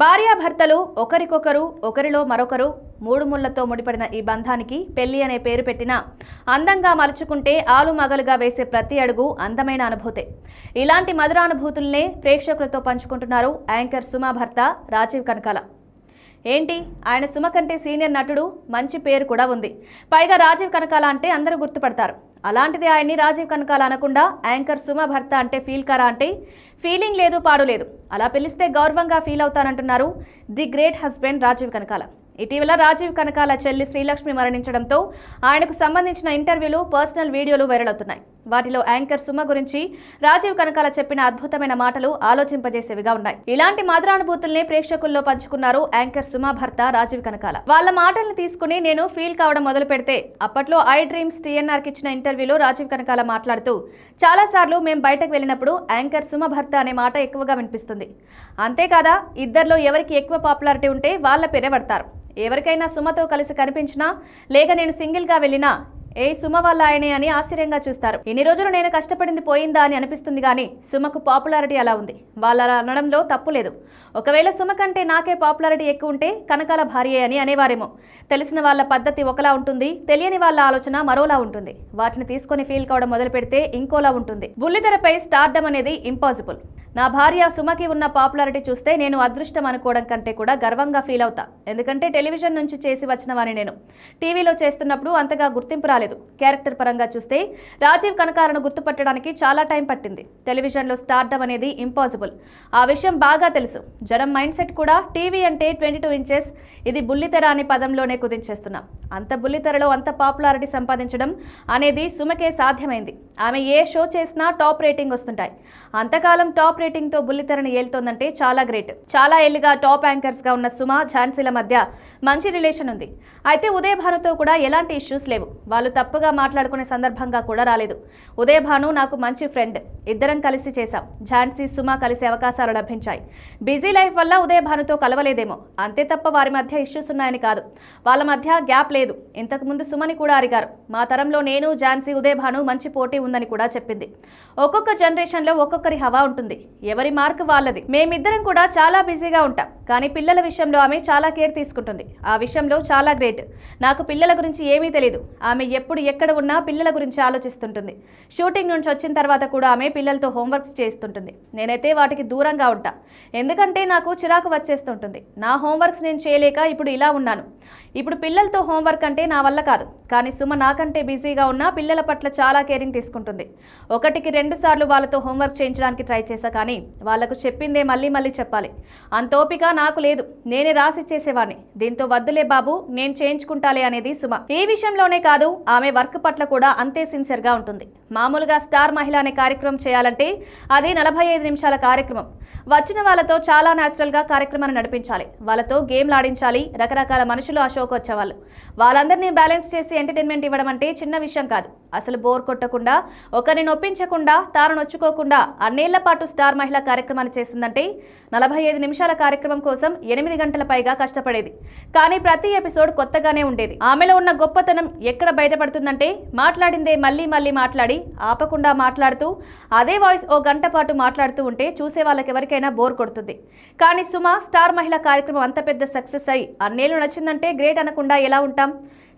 భార్యాభర్తలు ఒకరికొకరు ఒకరిలో మరొకరు మూడు ముళ్ళతో ముడిపడిన ఈ బంధానికి పెళ్ళి అనే పేరు పెట్టినా అందంగా మలుచుకుంటే ఆలుమగలుగా వేసే ప్రతి అడుగు అందమైన అనుభూతే. ఇలాంటి మధురానుభూతుల్నే ప్రేక్షకులతో పంచుకుంటున్నారు యాంకర్ సుమా భర్త రాజీవ్ కనకాల. ఏంటి? ఆయన సుమ కంటే సీనియర్ నటుడు మంచి పేరు కూడా ఉంది. పైగా రాజీవ్ కనకాల అంటే అందరూ గుర్తుపడతారు. అలాంటిది ఆయన్ని రాజీవ్ కనకాల అనకుండా యాంకర్ సుమ భర్త అంటే ఫీల్ కారా అంటే? ఫీలింగ్ లేదు పాడు లేదు. అలా పిలిస్తే గౌరవంగా feel అవుతానంటున్నారు the great husband Rajiv Kanakala. ఇటీవల రాజీవ్ కనకాల చెల్లి శ్రీలక్ష్మి మరణించడంతో ఆయనకు సంబంధించిన ఇంటర్వ్యూలు పర్సనల్ వీడియోలు వైరల్ అవుతున్నాయి వాటిలో యాంకర్ సుమ గురించి రాజీవ్ కనకాల చెప్పిన అద్భుతమైన మాటలు ఆలోచింపజేసేవిగా ఉన్నాయి. ఇలాంటి మధురానుభూతుల్ని ప్రేక్షకుల్లో పంచుకున్నారు యాంకర్ సుమ భర్త రాజీవ్ కనకాల. వాళ్ళ మాటల్ని తీసుకుని నేను ఫీల్ కావడం మొదలు పెడితే అప్పట్లో ఐ డ్రీమ్స్ టీఎన్ఆర్కి ఇచ్చిన ఇంటర్వ్యూలో రాజీవ్ కనకాల మాట్లాడుతూ చాలాసార్లు మేము బయటకు వెళ్ళినప్పుడు యాంకర్ సుమ భర్త అనే మాట ఎక్కువగా వినిపిస్తుంది. అంతేకాదా ఇద్దరిలో ఎవరికి ఎక్కువ పాపులారిటీ ఉంటే వాళ్ళ పేరే పడతారు ఎవరికైనా సుమతో కలిసి కనిపించినా లేక నేను సింగిల్గా వెళ్ళినా ఏ సుమ వల్ల ఆయనే అని ఆశ్చర్యంగా చూస్తారు. ఇన్ని రోజులు నేను కష్టపడింది పోయిందా అని అనిపిస్తుంది కానీ సుమకు పాపులారిటీ అలా ఉంది. వాళ్ళ అనడంలో తప్పు లేదు. ఒకవేళ సుమ కంటే నాకే పాపులారిటీ ఎక్కువ ఉంటే కనకాల భార్యే అని అనేవారేమో. తెలిసిన వాళ్ళ పద్ధతి ఒకలా ఉంటుంది తెలియని వాళ్ళ ఆలోచన మరోలా ఉంటుంది. వాటిని తీసుకొని ఫీల్ కావడం మొదలు పెడితే ఇంకోలా ఉంటుంది. బుల్లితెరపై స్టార్డమ్ అనేది ఇంపాసిబుల్. నా భార్య సుమకి ఉన్న పాపులారిటీ చూస్తే నేను అదృష్టం అనుకోవడం కంటే కూడా గర్వంగా ఫీల్ అవుతా. ఎందుకంటే టెలివిజన్ నుంచి చేసి వచ్చిన వాని నేను. టీవీలో చేస్తున్నప్పుడు అంతగా గుర్తింపు రాలేదు. క్యారెక్టర్ పరంగా చూస్తే రాజీవ్ కనకాలను గుర్తుపట్టడానికి చాలా టైం పట్టింది. టెలివిజన్లో స్టార్డమ్ అనేది ఇంపాసిబుల్. ఆ విషయం బాగా తెలుసు. జనం మైండ్ సెట్ కూడా టీవీ అంటే ట్వంటీ టూ ఇంచెస్. ఇది బుల్లితెర అనే పదంలోనే కుదించేస్తున్నాం. అంత బుల్లితెరలో అంత పాపులారిటీ సంపాదించడం అనేది సుమకే సాధ్యమైంది. ఆమె ఏ షో చేసినా టాప్ రేటింగ్ వస్తుంటాయి. అంతకాలం టాప్ రేటింగ్తో బుల్లితెరను ఏలుతోందంటే చాలా గ్రేట్. చాలా ఏళ్ళుగా టాప్ యాంకర్స్గా ఉన్న సుమ ఝాన్సీల మధ్య మంచి రిలేషన్ ఉంది. అయితే ఉదయ భానుతో కూడా ఎలాంటి ఇష్యూస్ లేవు. వాళ్ళు తప్పుగా మాట్లాడుకునే సందర్భంగా కూడా రాలేదు. ఉదయభాను నాకు మంచి ఫ్రెండ్. ఇద్దరం కలిసి చేశాం. ఝాన్సీ సుమ కలిసే అవకాశాలు లభించాయి. బిజీ లైఫ్ వల్ల ఉదయ భానుతో కలవలేదేమో. అంతే తప్ప వారి మధ్య ఇష్యూస్ ఉన్నాయని కాదు. వాళ్ళ మధ్య గ్యాప్ లేదు. ఇంతకు ముందు సుమని కూడా అరిగారు. మా తరంలో నేను ఝాన్సీ ఉదయ భాను మంచి పోటీ ఉందని కూడా చెప్పింది. ఒక్కొక్క జనరేషన్లో ఒక్కొక్కరి హవా ఉంటుంది. ఎవరి మార్క్ వాళ్ళది. మేమిద్దరం కూడా చాలా బిజీగా ఉంటాం. కానీ పిల్లల విషయంలో ఆమె చాలా కేర్ తీసుకుంటుంది. ఆ విషయంలో చాలా గ్రేట్. నాకు పిల్లల గురించి ఏమీ తెలియదు ఆమె ఎప్పుడు ఎక్కడ ఉన్నా పిల్లల గురించి ఆలోచిస్తుంటుంది. షూటింగ్ నుంచి వచ్చిన తర్వాత కూడా ఆమె పిల్లలతో హోంవర్క్స్ చేస్తుంటుంది. నేనైతే వాటికి దూరంగా ఉంటా. ఎందుకంటే నాకు చిరాకు వచ్చేస్తుంటుంది. నా హోంవర్క్స్ నేను చేయలేక ఇప్పుడు ఇలా ఉన్నాను. ఇప్పుడు పిల్లలతో హోంవర్క్ అంటే నా వల్ల కాదు. కానీ సుమ నాకంటే బిజీగా ఉన్నా పిల్లల పట్ల చాలా కేరింగ్ తీసుకుంటుంది. ఒకటికి రెండు సార్లు వాళ్ళతో హోంవర్క్ చేయించడానికి ట్రై చేశా కానీ వాళ్ళకు చెప్పిందే మళ్ళీ మళ్ళీ చెప్పాలి. అంత ఓపిక నాకు లేదు. నేనే రాసి చేసేవాడిని దీంతో వద్దులే బాబు నేను చేయించుకుంటాలే అనేది సుమ. ఈ విషయంలోనే కాదు ఆమె వర్క్ పట్ల కూడా అంతే సిన్సియర్గా ఉంటుంది. మామూలుగా స్టార్ మహిళ అనే కార్యక్రమం చేయాలంటే అది నలభై ఐదు నిమిషాల కార్యక్రమం. వచ్చిన వాళ్ళతో చాలా న్యాచురల్గా కార్యక్రమాన్ని నడిపించాలి. వాళ్ళతో గేమ్లు ఆడించాలి. రకరకాల మనుషులు ఆ షోకి వచ్చేవాళ్ళు. వాళ్ళందరినీ బ్యాలెన్స్ చేసి ఎంటర్టైన్మెంట్ ఇవ్వడం అంటే చిన్న విషయం కాదు. అసలు బోర్ కొట్టకుండా ఒకరిని నొప్పించకుండా తాను నొచ్చుకోకుండా అన్నేళ్ళ పాటు స్టార్ మహిళ కార్యక్రమాన్ని చేసిందంటే నలభై ఐదు నిమిషాల కార్యక్రమం కోసం ఎనిమిది గంటల పైగా కష్టపడేది. కానీ ప్రతి ఎపిసోడ్ కొత్తగానే ఉండేది. ఆమెలో ఉన్న గొప్పతనం ఎక్కడ బయటపడుతుందంటే మాట్లాడిందే మళ్ళీ మళ్ళీ మాట్లాడి ఆపకుండా మాట్లాడుతూ అదే వాయిస్ ఓ గంట పాటు మాట్లాడుతూ ఉంటే చూసే వాళ్ళకి ఎవరికైనా బోర్ కొడుతుంది. కానీ సుమ స్టార్ మహిళ కార్యక్రమం అంత పెద్ద సక్సెస్ అయి అన్నేళ్ళు నచ్చిందంటే గ్రేట్ అనకుండా ఎలా ఉంటాం?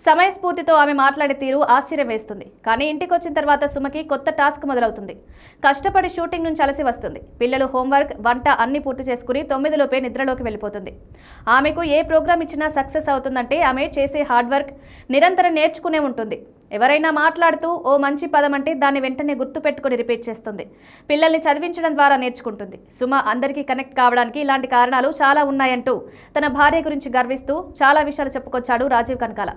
సమయస్ఫూర్తితో ఆమె మాట్లాడే తీరు ఆశ్చర్యం వేస్తుంది. కానీ ఇంటికి వచ్చిన తర్వాత సుమకి కొత్త టాస్క్ మొదలవుతుంది. కష్టపడి షూటింగ్ నుంచి అలసి వస్తుంది. పిల్లలు హోంవర్క్ వంట అన్ని పూర్తి చేసుకుని తొమ్మిదిలోపే నిద్రలోకి వెళ్ళిపోతుంది. ఆమెకు ఏ ప్రోగ్రామ్ ఇచ్చినా సక్సెస్ అవుతుందంటే ఆమె చేసే హార్డ్ వర్క్ నిరంతరం నేర్చుకునే ఉంటుంది. ఎవరైనా మాట్లాడుతూ ఓ మంచి పదం అంటే దాన్ని వెంటనే గుర్తు పెట్టుకుని రిపీట్ చేస్తుంది. పిల్లల్ని చదివించడం ద్వారా నేర్చుకుంటుంది. సుమ అందరికీ కనెక్ట్ కావడానికి ఇలాంటి కారణాలు చాలా ఉన్నాయంటూ తన భార్య గురించి గర్విస్తూ చాలా విషయాలు చెప్పుకొచ్చాడు రాజీవ్ కనకాల.